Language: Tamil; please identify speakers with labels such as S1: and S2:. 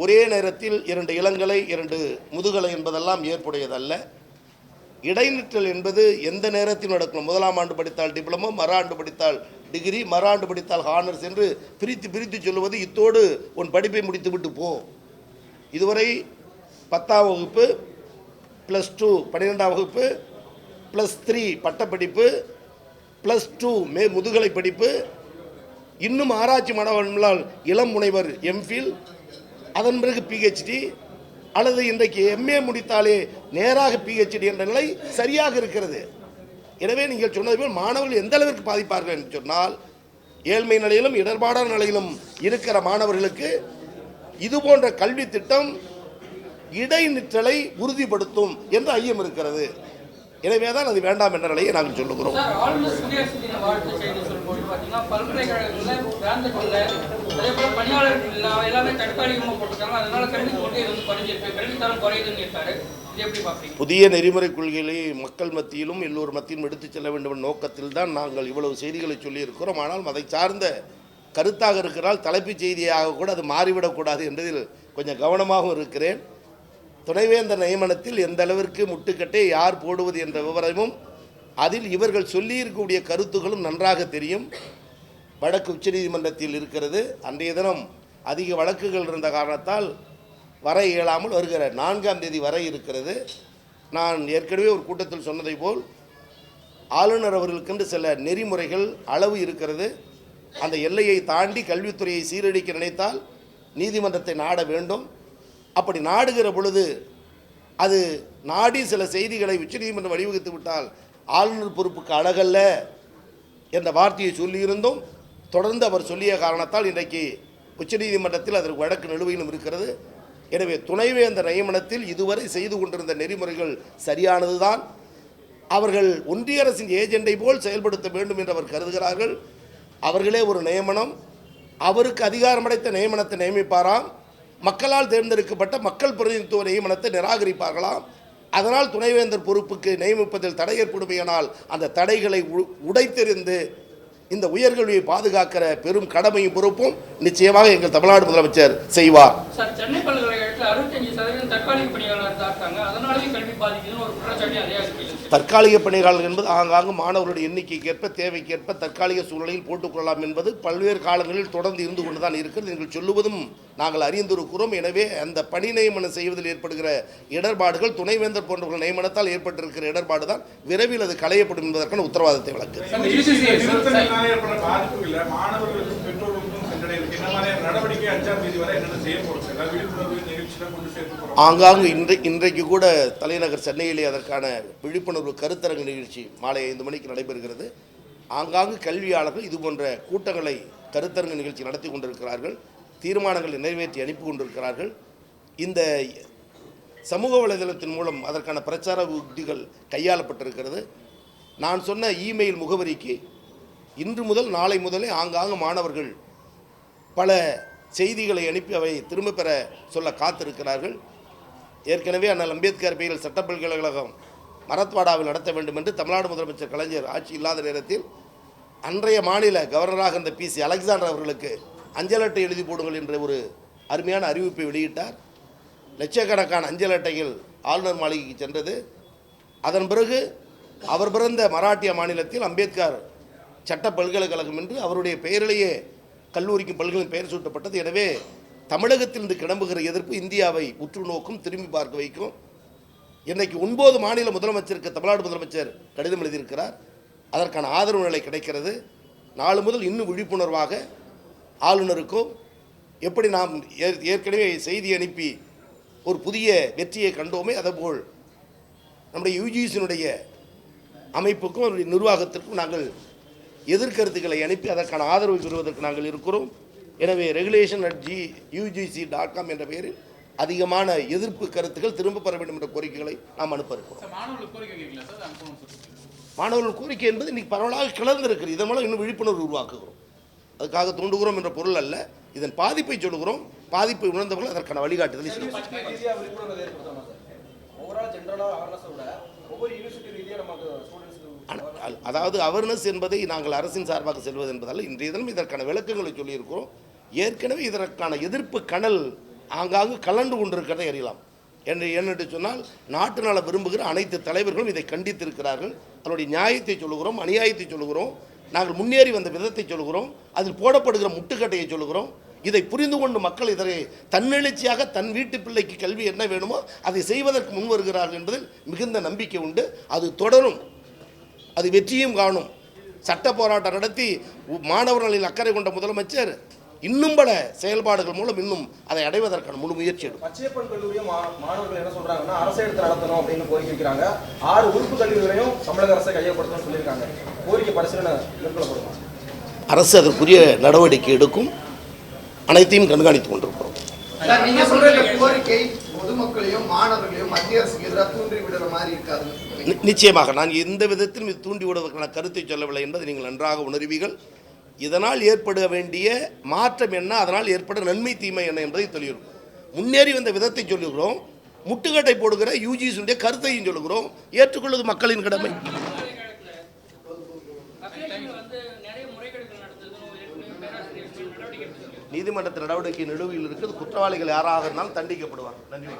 S1: ஒரே நேரத்தில் இரண்டு இளங்கலை இரண்டு முதுகலை என்பதெல்லாம் ஏற்புடையதல்ல. இடைநிற்றல் என்பது எந்த நேரத்தில் நடக்கும் முதலாம் ஆண்டு படித்தால் டிப்ளமோ மறு ஆண்டு படித்தால் டிகிரி மறு ஆண்டு படித்தால் ஹானர்ஸ் என்று பிரித்து பிரித்து சொல்லுவது இத்தோடு உன் படிப்பை முடித்துவிட்டு போ. இதுவரை பத்தாம் வகுப்பு ப்ளஸ் டூ பன்னிரெண்டாம் வகுப்பு ப்ளஸ் த்ரீ பட்டப்படிப்பு ப்ளஸ் டூ மே முதுகலை படிப்பு. இன்னும் ஆராய்ச்சி மாணவர்களால் இளம் முனைவர் எம்ஃபில் அதன் பிறகு பிஹெச்டி அல்லது இன்றைக்கு எம்ஏ முடித்தாலே நேராக பிஹெச்டி என்ற நிலை சரியாக இருக்கிறது. எனவே நீங்கள் சொன்னது போல் மாணவர்கள் எந்த அளவிற்கு பாதிப்பார்கள் என்று சொன்னால் ஏழ்மை நிலையிலும் இடர்பாடான நிலையிலும் இருக்கிற மாணவர்களுக்கு இது போன்ற கல்வி திட்டம் இடைநிற்றலை உறுதிப்படுத்தும் என்ற ஐயம் இருக்கிறது. எனவே தான் அது வேண்டாம் என்ற நிலையை நாங்கள் சொல்லுகிறோம்.
S2: சார் ஆளுநர் குடியரசு தின பார்த்தீங்கன்னா பல்கலைக்கழகங்களில் பிராந்தட் இல்லை அதே போல பணியாளர்கள் இல்லா எல்லாமே தற்காலிகமாக போட்டிருக்காங்க. அதனால கல்வி கொண்டு இது வந்து குறைஞ்சிருக்கு கல்வித்தரம் குறையுதுன்னு இருக்காரு.
S1: புதிய நெறிமுறை கொள்கைகளை மக்கள் மத்தியிலும் எல்லோர் மத்தியிலும் எடுத்துச் செல்ல வேண்டும் என்ற நோக்கத்தில் தான் நாங்கள் இவ்வளவு செய்திகளை சொல்லியிருக்கிறோம். ஆனால் அதை சார்ந்த கருத்தாக இருக்கிறால் தலைப்புச் செய்தியாக கூட அது மாறிவிடக்கூடாது என்பதில் கொஞ்சம் கவனமாகவும் இருக்கிறேன். துணைவேந்தர் நியமனத்தில் எந்த அளவிற்கு முட்டுக்கட்டை யார் போடுவது என்ற விவரமும் அதில் இவர்கள் சொல்லியிருக்கக்கூடிய கருத்துகளும் நன்றாக தெரியும். வழக்கு உச்சநீதிமன்றத்தில் இருக்கிறது. அன்றைய தினம் அதிக வழக்குகள் இருந்த காரணத்தால் வர இயலாமல் வருகிற நான்காம் தேதி வரை இருக்கிறது. நான் ஏற்கனவே ஒரு கூட்டத்தில் சொன்னதை போல் ஆளுநர் அவர்களுக்கென்று சில நெறிமுறைகள் அளவு இருக்கிறது. அந்த எல்லையை தாண்டி கல்வித்துறையை சீரழிக்க நினைத்தால் நீதிமன்றத்தை நாட வேண்டும். அப்படி நாடுகிற பொழுது அது நாடி சில செய்திகளை உச்சநீதிமன்றம் வழிவகுத்து விட்டால் ஆளுநர் பொறுப்புக்கு அழகல்ல என்ற வார்த்தையை சொல்லியிருந்தும் தொடர்ந்து அவர் சொல்லிய காரணத்தால் இன்றைக்கு உச்சநீதிமன்றத்தில் அதற்கு வழக்கு நிலுவையிலும் இருக்கிறது. எனவே துணைவேந்தர் நியமனத்தில் இதுவரை செய்து கொண்டிருந்த நெறிமுறைகள் சரியானதுதான். அவர்கள் ஒன்றிய அரசின் ஏஜெண்டை போல் செயல்படுத்த வேண்டும் என்று அவர் கருதுகிறார்கள். அவர்களே ஒரு நியமனம். அவருக்கு அதிகாரம் அடைத்த நியமனத்தை நியமிப்பாராம். மக்களால் தேர்ந்தெடுக்கப்பட்ட மக்கள் பிரதிநிதித்துவ நியமனத்தை நிராகரிப்பார்களாம். அதனால் துணைவேந்தர் பொறுப்புக்கு நியமிப்பதில் தடை ஏற்படுமையானால் அந்த தடைகளை உ- உடைத்தெறிந்து இந்த உயர்கல்வியை பாதுகாக்கிற பெரும் கடமையும் பொறுப்பும் நிச்சயமாக எங்கள் தமிழ்நாடு முதலமைச்சர் செய்வார்.
S2: சென்னை பல்கலைக்கழகத்தில் அறுபத்தஞ்சு சதவீதம் தற்காலிக பணியாளர் தான் இருக்காங்க. அதனாலேயும் கல்வி பாதிக்குதுன்னு ஒரு குற்றச்சாட்டு அதே
S1: தற்காலிக பணியாளர்கள் என்பது ஆங்காங்கு மாணவர்களுடைய எண்ணிக்கைக்கேற்ப தேவைக்கேற்ப தற்காலிக சூழலில் போட்டுக்கொள்ளலாம் என்பது பல்வேறு காலங்களில் தொடர்ந்து இருந்து கொண்டு தான் இருக்கிறது நீங்கள் சொல்லுவதும் நாங்கள் அறிந்திருக்கிறோம் எனவே அந்த பணி நியமனம் செய்வதில் ஏற்படுகிற இடர்பாடுகள் துணைவேந்தர் போன்றவர்கள் நியமனத்தால் ஏற்பட்டிருக்கிற இடர்பாடு தான் விரைவில் அது களையப்படும் என்பதற்கான உத்தரவாதத்தை வழக்கு ஆங்காங்கு இன்றை இன்றைக்கு கூட தலைநகர் சென்னையிலே அதற்கான விழிப்புணர்வு கருத்தரங்கு நிகழ்ச்சி மாலை ஐந்து மணிக்கு நடைபெறுகிறது. ஆங்காங்கு கல்வியாளர்கள் இது போன்ற கூட்டங்களை கருத்தரங்கு நிகழ்ச்சி நடத்தி கொண்டிருக்கிறார்கள். தீர்மானங்களை நிறைவேற்றி அனுப்பி கொண்டிருக்கிறார்கள். இந்த சமூக வலைதளத்தின் மூலம் அதற்கான பிரச்சார உத்திகள் கையாளப்பட்டிருக்கிறது. நான் சொன்ன இமெயில் முகவரிக்கு இன்று முதல் நாளை முதலே ஆங்காங்கு மாணவர்கள் பல செய்திகளை அனுப்பி அவை திரும்ப பெற சொல்ல காத்திருக்கிறார்கள். ஏற்கனவே அண்ணல் அம்பேத்கர் பெயரில் சட்ட பல்கலைக்கழகம் மரத்வாடாவில் நடத்த வேண்டும் என்று தமிழ்நாடு முதலமைச்சர் கலைஞர் ஆட்சி இல்லாத நேரத்தில் அன்றைய மாநில கவர்னராக இருந்த பி சி அலெக்சாண்டர் அவர்களுக்கு அஞ்சல் அட்டை எழுதி போடுங்கள் என்ற ஒரு அருமையான அறிவிப்பை வெளியிட்டார். லட்சக்கணக்கான அஞ்சல் அட்டைகள் ஆளுநர் மாளிகைக்கு சென்றது. அதன் பிறகு அவர் பிறந்த மராட்டிய மாநிலத்தில் அம்பேத்கர் சட்ட பல்கலைக்கழகம் என்று அவருடைய பெயரிலேயே கல்லூரிக்கும் பல்கலை பெயர் சூட்டப்பட்டது. எனவே தமிழகத்திலிருந்து கிளம்புகிற எதிர்ப்பு இந்தியாவை உற்று நோக்கும் திரும்பி பார்க்க வைக்கும். இன்றைக்கு ஒன்பது மாநில முதலமைச்சருக்கு தமிழ்நாடு முதலமைச்சர் கடிதம் எழுதியிருக்கிறார். அதற்கான ஆதரவு நிலை கிடைக்கிறது. நாலு முதல் இன்னும் விழிப்புணர்வாக ஆளுநருக்கும் எப்படி நாம் ஏற்கனவே செய்தி அனுப்பி ஒரு புதிய வெற்றியை கண்டோமே அதேபோல் நம்முடைய யூஜிசியினுடைய அமைப்புக்கும் அவருடைய நிர்வாகத்திற்கும் நாங்கள் எதிர்கருத்துக்களை அனுப்பி அதற்கான ஆதரவு பெறுவதற்கு நாங்கள் இருக்கிறோம். எனவே regulation at G UGC dot com என்ற பெயரில் அதிகமான எதிர்ப்பு கருத்துக்கள் திரும்ப பெற வேண்டும் என்ற கோரிக்கைகளை நாம் அனுப்ப இருக்கிறோம். மாணவர்கள் கோரிக்கை என்பது இன்னைக்கு பரவலாக கிளர்ந்திருக்கிறது. இதன் மூலம் இன்னும் விழிப்புணர்வு உருவாக்குகிறோம். அதுக்காக தூண்டுகிறோம் என்ற பொருள் அல்ல. இதன் பாதிப்பை சொல்லுகிறோம். பாதிப்பை உணர்ந்தவர்கள் அதற்கான வழிகாட்டுதலை செய்யும் அதாவது அவேர்னஸ் என்பதை நாங்கள் அரசின் சார்பாக செல்வது என்பதால் இன்றைய தினம் இதற்கான விளக்கங்களை சொல்லியிருக்கிறோம். ஏற்கனவே இதற்கான எதிர்ப்பு கனல் ஆங்காங்கு கலண்டு கொண்டிருக்கிறதை அறியலாம். என்று என்னென்று சொன்னால் நாட்டு நல விரும்புகிற அனைத்து தலைவர்களும் இதை கண்டித்திருக்கிறார்கள். அதனுடைய நியாயத்தை சொல்லுகிறோம் அநியாயத்தை சொல்லுகிறோம் நாங்கள் முன்னேறி வந்த விதத்தை சொல்கிறோம் அதில் போடப்படுகிற முட்டுக்கட்டையை சொல்கிறோம் இதை புரிந்து கொண்டு மக்கள் இதனை தன்னெழுச்சியாக தன் வீட்டு பிள்ளைக்கு கல்வி என்ன வேணுமோ அதை செய்வதற்கு முன் வருகிறார்கள் என்பதில் மிகுந்த நம்பிக்கை உண்டு. அது தொடரும். அது வெற்றியும் காணும். சட்ட போராட்டம் நடத்தி மாணவர்களில் அக்கறை கொண்ட முதலமைச்சர் இன்னும் பல செயல்பாடுகள் மூலம் இன்னும் அதை அடைவதற்கான முழு முயற்சி எடுக்கும்.
S3: பச்சையப்பன் கல்லூரியும் மாணவர்கள் என்ன சொல்றாங்கன்னா அரசை எடுத்து நடத்தணும் அப்படின்னு கோரிக்கை வைக்கிறாங்க ஆறு உறுப்பு கல்லூரிகளையும் தமிழக அரசை கையப்படுத்தணும்னு சொல்லியிருக்காங்க. கோரிக்கை பரிசீலனை மேற்கொள்ளப்படுமா
S1: அரசு அதற்குரிய நடவடிக்கை எடுக்கும். அனைத்தையும் கண்காணித்துக் கொண்டிருக்கிறோம்.
S4: நீங்க சொல்ற கோரிக்கை பொதுமக்களையும் மாணவர்களையும் மத்திய அரசுக்கு எதிராக தூண்டி விடுற மாதிரி இருக்காது.
S1: நிச்சயமாக. நான் எந்த விதத்திலும் இது தூண்டி விடுவதற்கான கருத்தை சொல்லவில்லை என்பதை நீங்கள் நன்றாக உணர்வீர்கள். இதனால் ஏற்பட வேண்டிய மாற்றம் என்ன? அதனால் ஏற்பட நன்மை தீமை என்ன என்பதை சொல்லியிருக்கோம் முன்னேறி வந்த விதத்தை சொல்லுகிறோம். முட்டுக்கட்டை போடுகிற யூஜிஸுடைய கருத்தையும் சொல்லுகிறோம். ஏற்றுக்கொள்வது மக்களின் கடமை
S2: அபிலேஷன்ல வந்து நிறைய முறைகேடுகள் நடந்ததுன்னு ஏற்கனவே நீதிமன்றத்தில் நடவடிக்கை
S1: நீதிமன்றத்தின் நடவடிக்கை நிலுவையில் இருக்கிறது குற்றவாளிகள் யாராக இருந்தாலும் தண்டிக்கப்படுவார் நன்றி